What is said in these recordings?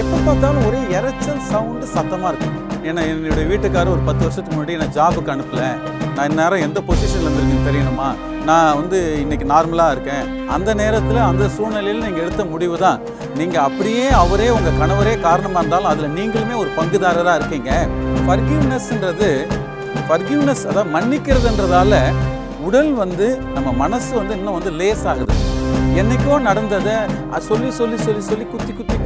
எப்போ பார்த்தாலும் ஒரே இறைச்சல் சவுண்டு சத்தமாக இருக்கும் ஏன்னா என்னுடைய வீட்டுக்காரர் ஒரு பத்து வருஷத்துக்கு முன்னாடி நான் ஜாபுக்கு அனுப்பல. நான் இந்நேரம் எந்த பொசிஷனில் இருந்திருக்குன்னு தெரியணுமா? நான் வந்து இன்னைக்கு நார்மலாக இருக்கேன். அந்த நேரத்தில் அந்த சூழ்நிலையில் நீங்கள் எடுத்த முடிவு தான். நீங்கள் அப்படியே அவரே உங்கள் கணவரே காரணமாக இருந்தாலும் அதில் நீங்களுமே ஒரு பங்குதாரராக இருக்கீங்க. ஃபர்கிவ்னஸ்ன்றது ஃபர்கிவ்னஸ் அதாவது மன்னிக்கிறதுன்றதால உடல் வந்து நம்ம மனசு வந்து இன்னும் வந்து லேஸ் ஆகுது என்னைக்கோ நடந்ததை சொல்லி சொல்லி சொல்லி சொல்லி குத்தி குத்தி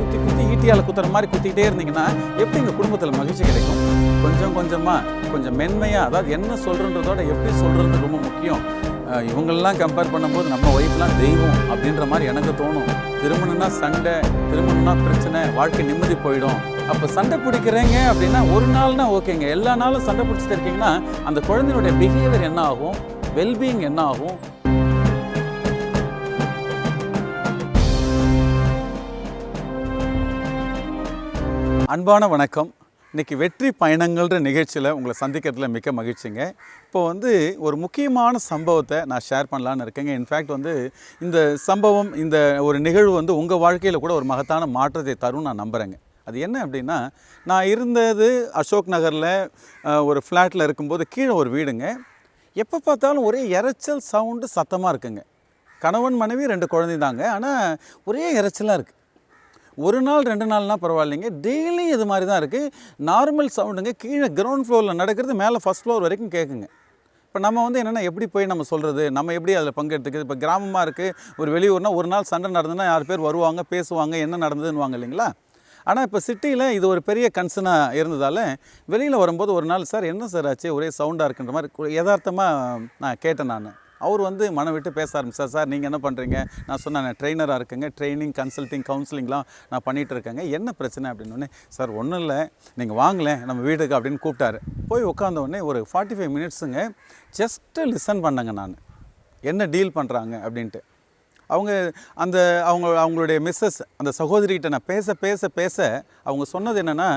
குத்தி குத்துற மாதிரி குத்திக்கிட்டே இருந்தீங்கன்னா எப்படி எங்கள் குடும்பத்தில் மகிழ்ச்சி கிடைக்கும்? கொஞ்சம் கொஞ்சமாக கொஞ்சம் மென்மையாக அதாவது என்ன சொல்கிறன்றதோட எப்படி சொல்கிறது ரொம்ப முக்கியம். அஹ், இவங்களெல்லாம் கம்பேர் பண்ணும்போது நம்ம ஒய்ஃப்லாம் தெய்வம் அப்படின்ற மாதிரி எனக்கு தோணும். திருமணம்னா சண்டை திருமணம்னா பிரச்சனை வாழ்க்கை நிம்மதி போயிடும். அப்போ சண்டை பிடிக்கிறீங்க அப்படின்னா ஒரு நாள்னா ஓகேங்க. எல்லா நாளும் சண்டை பிடிச்சிட்டு இருக்கீங்கன்னா அந்த குழந்தையுடைய பிஹேவியர் என்ன ஆகும்? வெல்பீயிங் என்ன ஆகும்? அன்பான வணக்கம். இன்னைக்கு வெற்றி பயணங்கள்ன்ற நிகழ்ச்சியில் உங்களை சந்திக்கிறதுல மிக்க மகிழ்ச்சிங்க. இப்போ வந்து ஒரு முக்கியமான சம்பவத்தை நான் ஷேர் பண்ணலான்னு இருக்கேங்க. இன்ஃபேக்ட் வந்து இந்த சம்பவம் இந்த ஒரு நிகழ்வு வந்து உங்கள் வாழ்க்கையில் கூட ஒரு மகத்தான மாற்றத்தை தரும் நான் நம்புகிறேங்க அது என்ன அப்படின்னா நான் இருந்தது அசோக் நகரில் ஒரு ஃப்ளாட்டில் இருக்கும்போது கீழே ஒரு வீடுங்க. எப்போ பார்த்தாலும் ஒரே இறைச்சல் சவுண்டு சத்தமாக இருக்குங்க. கணவன் மனைவி ரெண்டு குழந்தை தாங்க ஆனால் ஒரே இரைச்சலாக இருக்குது ஒரு நாள் ரெண்டு நாள்னா பரவாயில்லைங்க. டெய்லி இது மாதிரி தான் இருக்குது நார்மல் சவுண்டுங்க. கீழே கிரவுண்ட் ஃப்ளோரில் நடக்கிறது மேலே ஃபஸ்ட் ஃப்ளோர் வரைக்கும் கேட்குங்க இப்போ நம்ம வந்து என்னென்னா எப்படி போய் நம்ம சொல்கிறது நம்ம எப்படி அதில் பங்கெடுத்துக்குது இப்போ கிராமமாக இருக்குது ஒரு வெளியூர்னால் ஒரு நாள் சண்டை நடந்ததுன்னா யார் பேர் வருவாங்க பேசுவாங்க என்ன நடந்ததுன்னுவாங்க இல்லைங்களா? ஆனால் இப்போ சிட்டியில் இது ஒரு பெரிய கன்சர்னாக இருந்ததால் வெளியில் வரும்போது ஒரு நாள் சார் என்ன சார் ஆச்சு? ஒரே சவுண்டாக இருக்குன்ற மாதிரி யதார்த்தமாக நான் கேட்டேன் நான். அவர் வந்து மனம் விட்டு பேச ஆரம்பிச்சார். சார் நீங்கள் என்ன பண்ணுறீங்க நான் சொன்னேன் நான் ட்ரெயினராக இருக்கேங்க. ட்ரைனிங் கன்சல்ட்டிங் கவுன்சிலிங்லாம் நான் பண்ணிகிட்டு இருக்கேங்க என்ன பிரச்சனை? அப்படின்னு உடனே சார் ஒன்றும் இல்லை. நீங்கள் வாங்கலேன் நம்ம வீட்டுக்கு அப்படின்னு கூப்பிட்டாரு. போய் உட்காந்த உடனே ஒரு ஃபார்ட்டி ஃபைவ் மினிட்ஸுங்க ஜஸ்ட்டு லிசன் பண்ணேங்க நான். என்ன டீல் பண்ணுறாங்க அப்படின்ட்டு. அவங்க அந்த அவங்க அவங்களுடைய மிஸ்ஸஸ் அந்த சகோதரிகிட்ட நான் பேச பேச பேச அவங்க சொன்னது என்னென்னா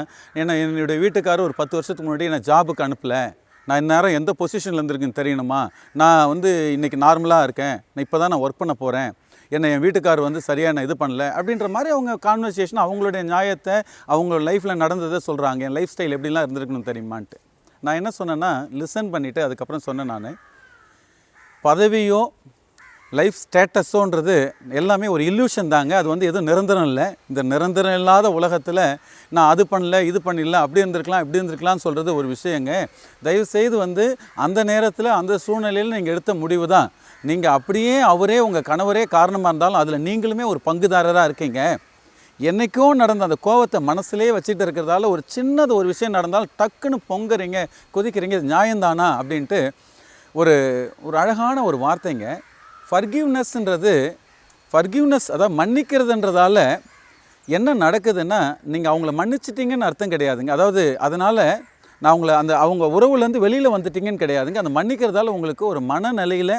என்ன என்னுடைய வீட்டுக்காரர் ஒரு பத்து வருஷத்துக்கு முன்னாடி என்னை ஜாபுக்கு அனுப்பலை. நான் இந்நேரம் எந்த பொசிஷனில் இருந்திருக்குன்னு தெரியணுமா? நான் வந்து இன்றைக்கி நார்மலாக இருக்கேன். நான் இப்போ தான் நான் ஒர்க் பண்ண போகிறேன் என்னை என் வீட்டுக்கார் வந்து சரியாக நான் இது பண்ணல. அப்படின்ற மாதிரி அவங்க கான்வர்சேஷன் அவங்களுடைய நியாயத்தை அவங்க லைஃப்பில் நடந்ததை சொல்கிறாங்க என் லைஃப் ஸ்டைல் எப்படிலாம் இருந்திருக்கணும் தெரியுமான்ட்டு. நான் என்ன சொன்னேன்னா லிசன் பண்ணிவிட்டு அதுக்கப்புறம் சொன்னேன் நான். பதவியோ லைஃப் ஸ்டேட்டஸோன்றது எல்லாமே ஒரு இல்யூஷன் தாங்க. அது வந்து எதுவும் நிரந்தரம் இல்லை. இந்த நிரந்தரம் இல்லாத உலகத்தில் நான் அது பண்ணல இது பண்ணிடல அப்படி இருந்திருக்கலாம் இப்படி இருந்திருக்கலாம்னு சொல்கிறது ஒரு விஷயங்க. தயவுசெய்து வந்து அந்த நேரத்தில் அந்த சூழ்நிலையில் நீங்கள் எடுத்த முடிவு தான். நீங்கள் அப்படியே அவரே உங்கள் கணவரே காரணமாக இருந்தாலும் அதில் நீங்களுமே ஒரு பங்குதாரராக இருக்கீங்க. என்னைக்கோ நடந்த அந்த கோவத்தை மனசுலேயே வச்சுட்டு இருக்கிறதால ஒரு சின்னது ஒரு விஷயம் நடந்தால் டக்குன்னு பொங்குறீங்க கொதிக்கிறீங்க இது நியாயம்தானா? அப்படின்ட்டு ஒரு ஒரு அழகான ஒரு வார்த்தைங்க. ஃபர்கிவ்னஸ்ன்றது ஃபர்கிவ்னஸ் அதாவது மன்னிக்கிறதுன்றதால என்ன நடக்குதுன்னா நீங்கள் அவங்கள மன்னிச்சிட்டிங்கன்னு அர்த்தம் கிடையாதுங்க. அதாவது அதனால் நான் அவங்கள அந்த அவங்க உறவுலேருந்து வெளியில் வந்துட்டீங்கன்னு கிடையாதுங்க. அந்த மன்னிக்கிறதால உங்களுக்கு ஒரு மனநிலையில்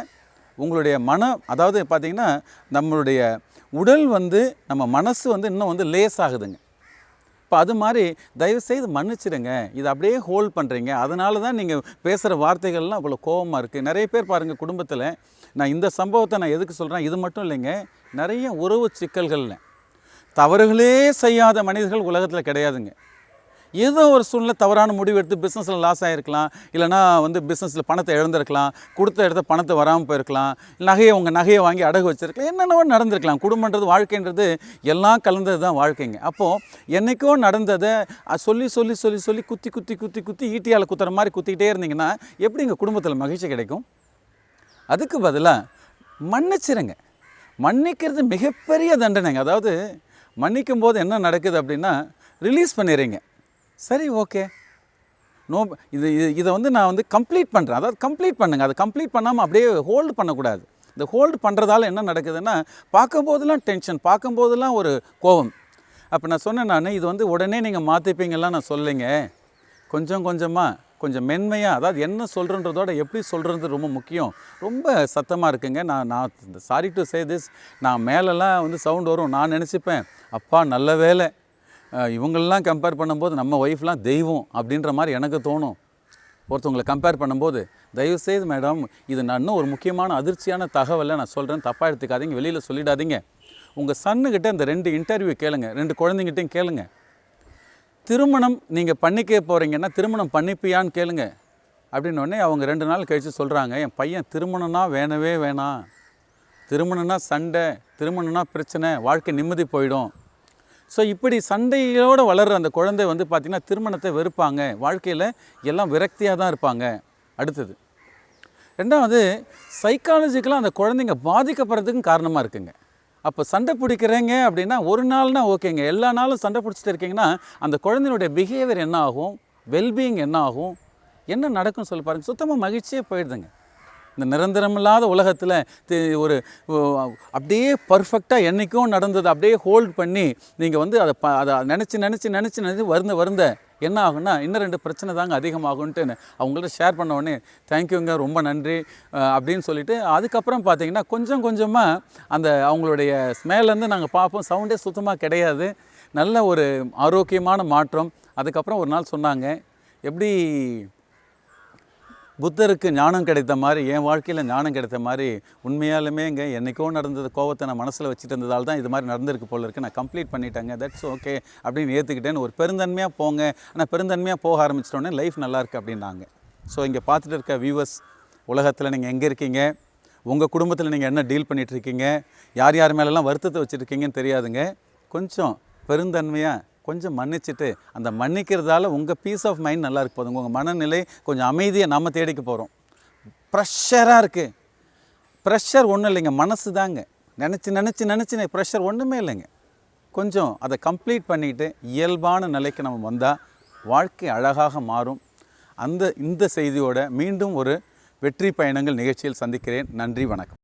உங்களுடைய மனம் அதாவது பார்த்தீங்கன்னா நம்மளுடைய உடல் வந்து நம்ம மனசு வந்து இன்னும் வந்து லேஸ் ஆகுதுங்க இப்போ அது மாதிரி தயவுசெய்து மன்னிச்சிடுங்க. இதை அப்படியே ஹோல்ட் பண்ணுறீங்க அதனால தான் நீங்கள் பேசுகிற வார்த்தைகள்லாம் அவ்வளோ கோபமாக இருக்குது நிறைய பேர் பாருங்கள் குடும்பத்தில் நான் இந்த சம்பவத்தை நான் எதுக்கு சொல்கிறேன் இது மட்டும் இல்லைங்க. நிறைய உறவு சிக்கல்கள்ல தவறுகளே செய்யாத மனிதர்கள் உலகத்தில் கிடையாதுங்க. ஏதோ ஒரு சூழ்நிலை தவறான முடிவு எடுத்து பிஸ்னஸில் லாஸ் ஆகிருக்கலாம் இல்லைனா வந்து பிஸ்னஸில் பணத்தை இழந்திருக்கலாம். கொடுத்த இடத்த பணத்தை வராமல் போயிருக்கலாம். நகையை உங்கள் நகையை வாங்கி அடகு வச்சிருக்கலாம். என்னென்னவோ நடந்திருக்கலாம். குடும்பன்றது வாழ்க்கைன்றது எல்லாம் கலந்தது தான் வாழ்க்கைங்க. அப்போது என்னைக்கோ நடந்ததை சொல்லி சொல்லி சொல்லி சொல்லி குத்தி குத்தி குத்தி குத்தி ஈட்டியால் குத்துற மாதிரி குத்திக்கிட்டே இருந்தீங்கன்னா எப்படி எங்கள் குடும்பத்தில் மகிழ்ச்சி கிடைக்கும்? அதுக்கு பதிலாக மன்னிச்சிருங்க. மன்னிக்கிறது மிகப்பெரிய தண்டனைங்க. அதாவது மன்னிக்கும் போது என்ன நடக்குது அப்படின்னா ரிலீஸ் பண்ணிடுறீங்க. சரி ஓகே. நோ இது இது இதை வந்து நான் வந்து கம்ப்ளீட் பண்ணுறேன் அதாவது கம்ப்ளீட் பண்ணுங்கள் அதை கம்ப்ளீட் பண்ணாமல் அப்படியே ஹோல்டு பண்ணக்கூடாது. இந்த ஹோல்டு பண்ணுறதால என்ன நடக்குதுன்னா பார்க்கும்போதெல்லாம் டென்ஷன் பார்க்கும்போதெல்லாம் ஒரு கோபம் அப்போ நான் சொன்னேன் நான் இது வந்து உடனே நீங்கள் மாற்றிப்பீங்கலாம் நான் சொல்லுங்க கொஞ்சம் கொஞ்சமாக கொஞ்சம் மென்மையாக அதாவது என்ன சொல்கிறன்றதோட எப்படி சொல்கிறது ரொம்ப முக்கியம். ரொம்ப சத்தமாக இருக்குங்க. நான் நான் சாரி டு சே திஸ் நான் மேலெல்லாம் வந்து சவுண்ட் வரும். நான் நினச்சிப்பேன் அப்பா நல்ல வேலை இவங்களெலாம் கம்பேர் பண்ணும்போது நம்ம ஒய்ஃப்லாம் தெய்வம் அப்படின்ற மாதிரி எனக்கு தோணும். ஒருத்தவங்களை கம்பேர் பண்ணும்போது தயவுசெய்து மேடம் இது நான் இன்னும் ஒரு முக்கியமான அதிர்ச்சியான தகவலை நான் சொல்கிறேன் தப்பாக எடுத்துக்காதீங்க வெளியில் சொல்லிடாதீங்க. உங்கள் சன்னுக்கிட்ட இந்த ரெண்டு இன்டர்வியூ கேளுங்க ரெண்டு குழந்தைங்கிட்டையும் கேளுங்க. திருமணம் நீங்கள் பண்ணிக்க போகிறீங்கன்னா திருமணம் பண்ணிப்பியான்னு கேளுங்க. அப்படின்னொடனே அவங்க ரெண்டு நாள் கழித்து சொல்கிறாங்க என் பையன் திருமணம்னா வேணவே வேணாம். திருமணம்னா சண்டை திருமணம்னா பிரச்சனை வாழ்க்கை நிம்மதி போயிடும். ஸோ இப்படி சண்டையோடு வளர்கிற அந்த குழந்தை வந்து பார்த்திங்கன்னா திருமணத்தை வெறுப்பாங்க. வாழ்க்கையில் எல்லாம் விரக்தியாக தான் இருப்பாங்க. அடுத்தது. ரெண்டாவது சைக்காலஜிக்கலாக அந்த குழந்தைங்க பாதிக்கப்படுறதுக்கும் காரணமாக இருக்குங்க. அப்போ சண்டை பிடிக்கிறீங்க அப்படின்னா ஒரு நாள்னா ஓகேங்க. எல்லா நாளும் சண்டை பிடிச்சிட்டு இருக்கீங்கன்னா அந்த குழந்தையினுடைய பிஹேவியர் என்ன ஆகும்? வெல்பீயிங் என்ன ஆகும்? என்ன நடக்கும்னு சொல்லி பாருங்கள் சுத்தமாக மகிழ்ச்சியே போயிடுதுங்க. இந்த நிரந்தரமில்லாத உலகத்தில் ஒரு அப்படியே பர்ஃபெக்டாக என்றைக்கும் நடந்தது அப்படியே ஹோல்ட் பண்ணி நீங்கள் வந்து அதை ப அதை நினச்சி நினச்சி நினச்சி நினச்சி வருந்த வருந்த என்ன ஆகும்னா இன்னும் ரெண்டு பிரச்சனை தாங்க அதிகமாகும்ன்ட்டு அவங்கள்ட்ட ஷேர் பண்ண உடனே தேங்க்யூங்க ரொம்ப நன்றி அப்படின்னு சொல்லிட்டு அதுக்கப்புறம் பார்த்தீங்கன்னா கொஞ்சம் கொஞ்சமாக அந்த அவங்களுடைய ஸ்மெல்லேருந்து நாங்கள் பார்ப்போம் சவுண்டே சுத்தமாக கிடையாது. நல்ல ஒரு ஆரோக்கியமான மாற்றம். அதுக்கப்புறம் ஒரு நாள் சொன்னாங்க. எப்படி புத்தருக்கு ஞானம் கிடைத்த மாதிரி என் வாழ்க்கையில் ஞானம் கிடைத்த மாதிரி உண்மையாலுமே இங்கே என்றைக்கோ நடந்தது கோவத்தை நான் மனசில் வச்சுட்டு இருந்ததால் தான் இது மாதிரி நடந்திருக்கு போல இருக்குது நான் கம்ப்ளீட் பண்ணிட்டேங்க. தட்ஸ் ஓகே அப்படின்னு ஏற்றுக்கிட்டேன்னு ஒரு பெருந்தன்மையாக போங்க. ஆனால் பெருந்தன்மையாக போக ஆரம்பிச்சிட்டோன்னே லைஃப் நல்லாயிருக்கு அப்படின்னாங்க. ஸோ இங்கே பார்த்துட்டு இருக்க வியூவர்ஸ் உலகத்தில் நீங்கள் எங்கே இருக்கீங்க? உங்கள் குடும்பத்தில் நீங்கள் என்ன டீல் பண்ணிகிட்ருக்கீங்க யார் யார் மேலெல்லாம் வருத்தத்தை வச்சுருக்கீங்கன்னு தெரியாதுங்க. கொஞ்சம் பெருந்தன்மையாக கொஞ்சம் மன்னிச்சிட்டு அந்த மன்னிக்கிறதால உங்கள் பீஸ் ஆஃப் மைண்ட் நல்லா இருக்கு போதுங்க. உங்கள் மனநிலை கொஞ்சம் அமைதியை நம்ம தேடிக்க போகிறோம் ப்ரெஷராக இருக்குது ப்ரெஷர் ஒன்றும் இல்லைங்க மனசு தாங்க. நினச்சி நினச்சி நினச்சி ப்ரெஷர் ஒன்றுமே இல்லைங்க. கொஞ்சம் அதை கம்ப்ளீட் பண்ணிவிட்டு இயல்பான நிலைக்கு நம்ம வந்தால் வாழ்க்கை அழகாக மாறும். அந்த இந்த செய்தியோட மீண்டும் ஒரு வெற்றி பயணங்கள் நிகழ்ச்சியில் சந்திக்கிறேன். நன்றி வணக்கம்.